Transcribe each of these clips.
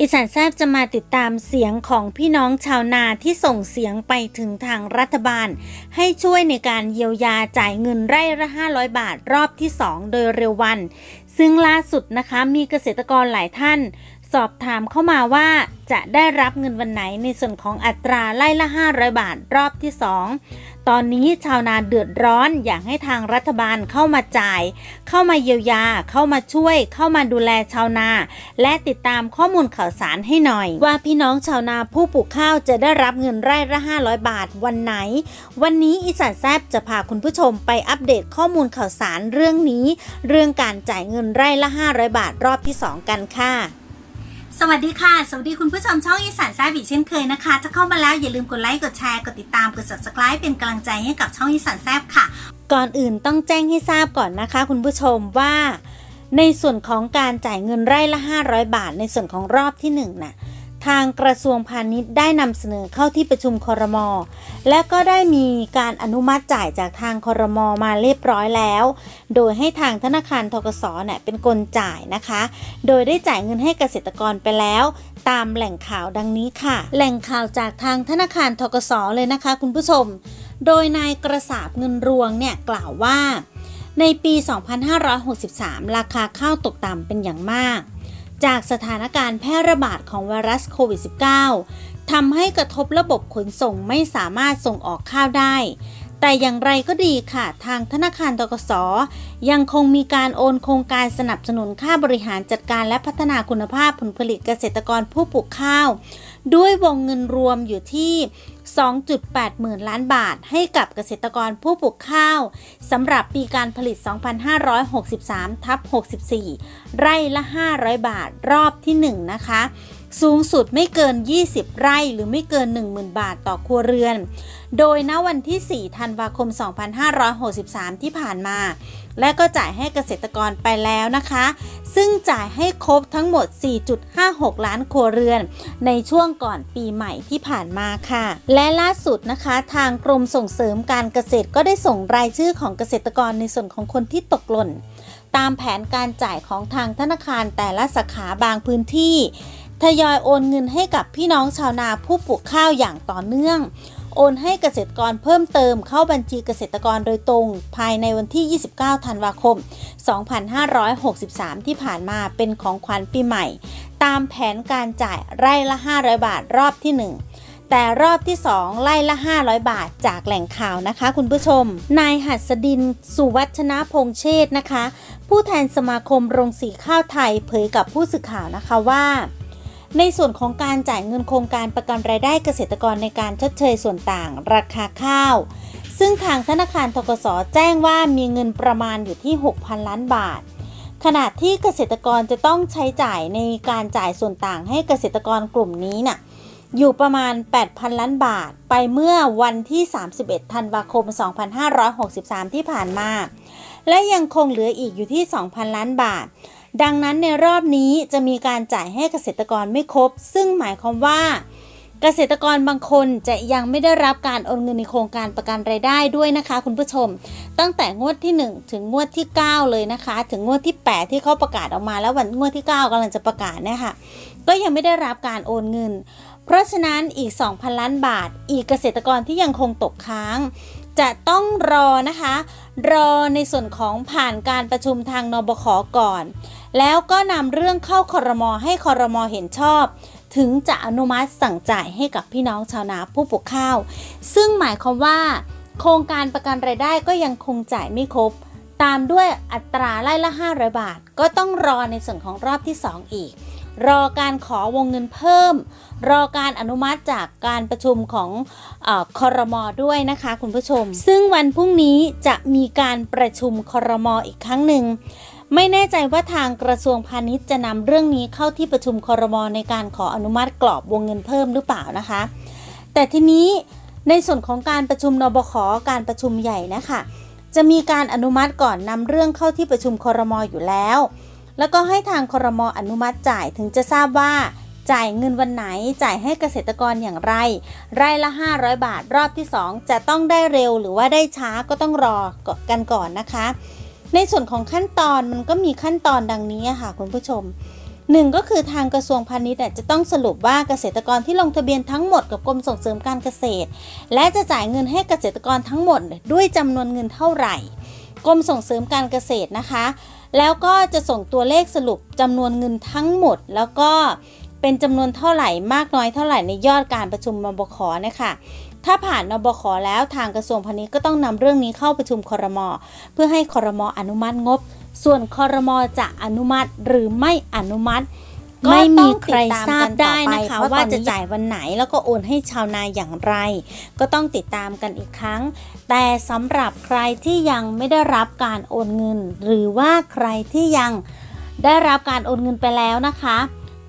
อีสานแซบจะมาติดตามเสียงของพี่น้องชาวนาที่ส่งเสียงไปถึงทางรัฐบาล ให้ช่วยในการเยียวยาจ่ายเงินไร่ละ 500 บาทรอบที่ 2 โดยเร็ววัน ซึ่งล่าสุดนะคะมีเกษตรกรหลายท่าน สอบถามเข้ามาว่าจะได้รับเงินวันไหนในส่วนของอัตราไร่ละ 500 บาทรอบที่ 2 ตอนนี้ชาวนาเดือดร้อนอยากให้ทางรัฐบาลเข้ามาจ่าย เข้ามาเยียวยา เข้ามาช่วย เข้ามาดูแลชาวนา และติดตามข้อมูลข่าวสารให้หน่อย ว่าพี่น้องชาวนาผู้ปลูกข้าวจะได้รับเงินไร่ละ 500 บาทวันไหน วันนี้อีสานแซบจะพาคุณผู้ชมไปอัปเดตข้อมูลข่าวสารเรื่องนี้ เรื่องการจ่ายเงินไร่ละ 500 บาทรอบที่ 2 กันค่ะ สวัสดีค่ะ สวัสดีคุณผู้ชมช่องอีสานแซบอีกเช่นเคยนะคะ ถ้าเข้ามาแล้วอย่าลืมกดไลค์ กดแชร์ กดติดตาม กด subscribe เป็นกำลังใจให้กับช่องอีสานแซบค่ะ ก่อนอื่นต้องแจ้งให้ทราบก่อนนะคะ คุณผู้ชมว่า ในส่วนของการจ่ายเงินไร่ละ 500 บาท ในส่วนของรอบที่1น่ะ ทางกระทรวงพาณิชย์ได้นำเสนอเข้าที่ประชุมคอรมอและก็ได้มีการอนุมัติจ่ายจากทางคอรมอมาเรียบร้อยแล้ว โดยให้ทางธนาคารทกสเนี่ยเป็นคนจ่ายนะคะ โดยได้จ่ายเงินให้เกษตรกรไปแล้ว ตามแหล่งข่าวดังนี้ค่ะ แหล่งข่าวจากทางธนาคารทกสเลยนะคะ คุณผู้ชม โดยนายกระสาบเงินรวงเนี่ยกล่าวว่า ในปี 2563 ราคาข้าวตกต่ำเป็นอย่างมาก จากสถานการณ์แพร่ระบาดของไวรัสโควิด -19 ทำให้กระทบระบบขนส่งไม่สามารถส่งออกข้าวได้ แต่อย่างไรก็ดีค่ะ ทางธนาคารตกสยังคงมีการโอนโครงการสนับสนุนค่าบริหารจัดการและพัฒนาคุณภาพผลผลิตเกษตรกรผู้ปลูกข้าว ด้วยวงเงินรวมอยู่ที่ 2.8 หมื่นล้านบาท ให้กับเกษตรกรผู้ปลูกข้าวสำหรับปีการผลิต 2563 ทับ 64 ไร่ละ 500 บาทรอบที่ 1 นะคะ สูงสุดไม่เกิน 20 ไร่หรือไม่เกิน 10,000 บาทต่อครัวเรือน โดยณวันที่ 4 ธันวาคม 2563 ที่ผ่านมา และก็จ่ายให้เกษตรกรไปแล้วนะคะ ซึ่งจ่ายให้ครบทั้งหมด 4.56 ล้านครัวเรือน ในช่วงก่อนปีใหม่ที่ผ่านมาค่ะ และล่าสุดนะคะทางกรมส่งเสริมการเกษตรก็ได้ส่งรายชื่อของเกษตรกรในส่วนของคนที่ตกหล่นตามแผนการจ่ายของทางธนาคารแต่ละสาขาบางพื้นที่ ทยอยโอนเงินให้กับพี่น้องชาวนาผู้ปลูกข้าวอย่างต่อเนื่อง โอนให้เกษตรกรเพิ่มเติมเข้าบัญชีเกษตรกรโดยตรง ภายในวันที่ 29 ธันวาคม 2563 ที่ผ่านมาเป็นของขวัญปีใหม่ ตามแผนการจ่ายไร่ละ 500 บาทรอบที่ 1แต่รอบที่ 2 ไล่ละ 500 บาทจากแหล่งข่าวนะคะ คุณผู้ชม นายหัสดิน สุวัชนะพงเชษ์นะคะ ผู้แทนสมาคมโรงสีข้าวไทยเผยกับผู้สื่อข่าวนะคะว่า ในส่วนของการจ่ายเงินโครงการประกันรายได้เกษตรกรในการชดเชยส่วนต่างราคาข้าว ซึ่งทางธนาคารทกสแจ้งว่ามีเงินประมาณอยู่ที่ 6,000 ล้านบาท ขณะที่เกษตรกรจะต้องใช้จ่ายในการจ่ายส่วนต่างให้เกษตรกรกลุ่มนี้น่ะอยู่ประมาณ 8,000 ล้านบาท ไปเมื่อวันที่ 31 ธันวาคม 2563 ที่ผ่านมา และยังคงเหลืออีกอยู่ที่ 2,000 ล้านบาท ดังนั้นในรอบนี้จะมีการจ่ายให้เกษตรกรไม่ครบ ซึ่งหมายความว่า เกษตรกรบางคนจะยังไม่ได้รับการโอนเงินในโครงการประกันรายได้ด้วยนะคะ คุณผู้ชม ตั้งแต่งวดที่ 1 ถึงงวดที่ 9 เลยนะคะ ถึงงวดที่ 8 ที่เขาประกาศออกมาแล้ววันงวดที่ 9กำลังจะประกาศเนี่ยค่ะก็ยังไม่ได้รับการโอนเงิน เพราะฉะนั้นอีก 2,000 ล้านบาท อีกเกษตรกรที่ยังคงตกค้าง จะต้องรอนะคะ รอในส่วนของผ่านการประชุมทางนบขก่อน แล้วก็นำเรื่องเข้าคอรมอให้คอรมอเห็นชอบ ถึงจะอนุมัติสั่งจ่ายให้กับพี่น้องชาวนาผู้ปลูกข้าว ซึ่งหมายความว่า โครงการประกันรายได้ก็ยังคงจ่ายไม่ครบ ตามด้วยอัตราไล่ละ 500 บาท ก็ต้องรอในส่วนของรอบที่ 2 อีก รอการขอวงเงินเพิ่ม รอการอนุมัติจากการประชุมของออคอรมอด้วยนะคะคุณผู้ชม ซึ่งวันพรุ่งนี้จะมีการประชุมคอรมออีกครั้งหนึ่งไม่แน่ใจว่าทางกระทรวงพาณิชย์จะนำเรื่องนี้เข้าที่ประชุมคอรมอในการขออนุมัติกรอบวงเงินเพิ่มหรือเปล่านะคะ แต่ทีนี้ในส่วนของการประชุมนบขการประชุมใหญ่นะคะจะมีการอนุมัติก่อนนำเรื่องเข้าที่ประชุมคอรมออยู่แล้ว แล้วก็ให้ทางคอรมออนุมัติจ่ายถึงจะทราบว่า จ่ายเงินวันไหนจ่ายให้เกษตรกรอย่างไร ไร่ละ 500 บาทรอบที่ 2 จะต้องได้เร็วหรือว่าได้ช้าก็ต้องรอกันก่อนนะคะ ในส่วนของขั้นตอนมันก็มีขั้นตอนดังนี้ค่ะคุณผู้ชมหนึ่งก็คือทางกระทรวงพาณิชย์จะต้องสรุปว่าเกษตรกรที่ลงทะเบียนทั้งหมดกับกรมส่งเสริมการเกษตร และจะจ่ายเงินให้เกษตรกรทั้งหมด ด้วยจำนวนเงินเท่าไหร่กรมส่งเสริมการเกษตรนะคะ แล้วก็จะส่งตัวเลขสรุปจำนวนเงินทั้งหมด แล้วก็เป็นจำนวนเท่าไหร่มากน้อยเท่าไหร่ในยอดการประชุมนบคนะคะถ้าผ่านนบคแล้วทางกระทรวงพาณิชย์ก็ต้องนำเรื่องนี้เข้าประชุมคอรมอเพื่อให้คอรมออนุมัติงบ ส่วนคอรมอจะอนุมัติหรือไม่อนุมัติ ไม่มีใครทราบได้นะคะว่าจะจ่ายวันไหนแล้วก็โอนให้ชาวนาอย่างไร ก็ต้องติดตามกันอีกครั้ง แต่สำหรับใครที่ยังไม่ได้รับการโอนเงิน หรือว่าใครที่ยังได้รับการโอนเงินไปแล้วนะคะ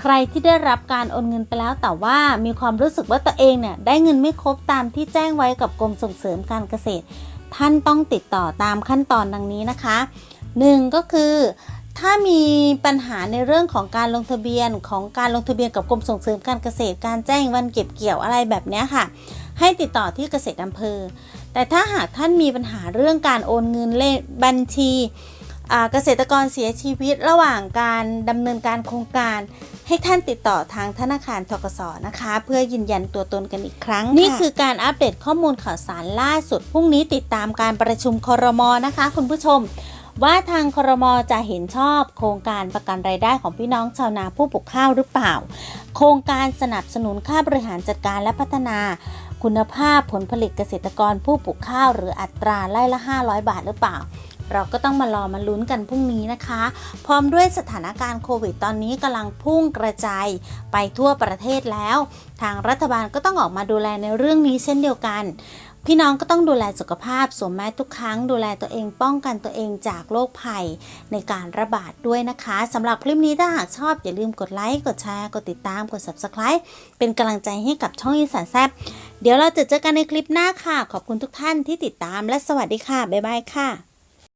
ใครที่ได้รับการโอนเงินไปแล้ว แต่ว่ามีความรู้สึกว่าตัวเองเนี่ยได้เงินไม่ครบตามที่แจ้งไว้กับกรมส่งเสริมการเกษตร ท่านต้องติดต่อตามขั้นตอนดังนี้นะคะหนึ่งก็คือ ถ้ามีปัญหาในเรื่องของการลงทะเบียนของการลงทะเบียนกับกรมส่งเสริมการเกษตรการแจ้งวันเก็บเกี่ยวอะไรแบบนี้ค่ะ ให้ติดต่อที่เกษตรอำเภอ แต่ถ้าหากท่านมีปัญหาเรื่องการโอนเงินเลขบัญชีเกษตรกรเสียชีวิตระหว่างการดำเนินการโครงการ ให้ท่านติดต่อทางธนาคารทกสนะคะ เพื่อยืนยันตัวตนกันอีกครั้ง นี่คือการอัปเดตข้อมูลข่าวสารล่าสุดพรุ่งนี้ติดตามการประชุมคอรมอนะคะ คุณผู้ชม ว่าทางครมจะเห็นชอบโครงการประกันรายได้ของพี่น้องชาวนาผู้ปลูกข้าวหรือเปล่า โครงการสนับสนุนค่าบริหารจัดการและพัฒนาคุณภาพผลผลิตเกษตรกรผู้ปลูกข้าวหรืออัตราไร่ละ 500 บาทหรือเปล่า เราก็ต้องมารอมาลุ้นกันพรุ่งนี้นะคะ พร้อมด้วยสถานการณ์โควิดตอนนี้กำลังพุ่งกระจายไปทั่วประเทศแล้ว ทางรัฐบาลก็ต้องออกมาดูแลในเรื่องนี้เช่นเดียวกัน พี่น้องก็ต้องดูแลสุขภาพสวมแมสทุกครั้ง ดูแลตัวเองป้องกันตัวเองจากโรคภัยในการระบาดด้วยนะคะสำหรับคลิปนี้ถ้าหากชอบอย่าลืมกดไลค์กดแชร์กดติดตามกด subscribe เป็นกำลังใจให้กับช่องอีสานแซบเดี๋ยวเราจะเจอกันในคลิปหน้าค่ะ ขอบคุณทุกท่านที่ติดตามและสวัสดีค่ะบ๊ายบายค่ะ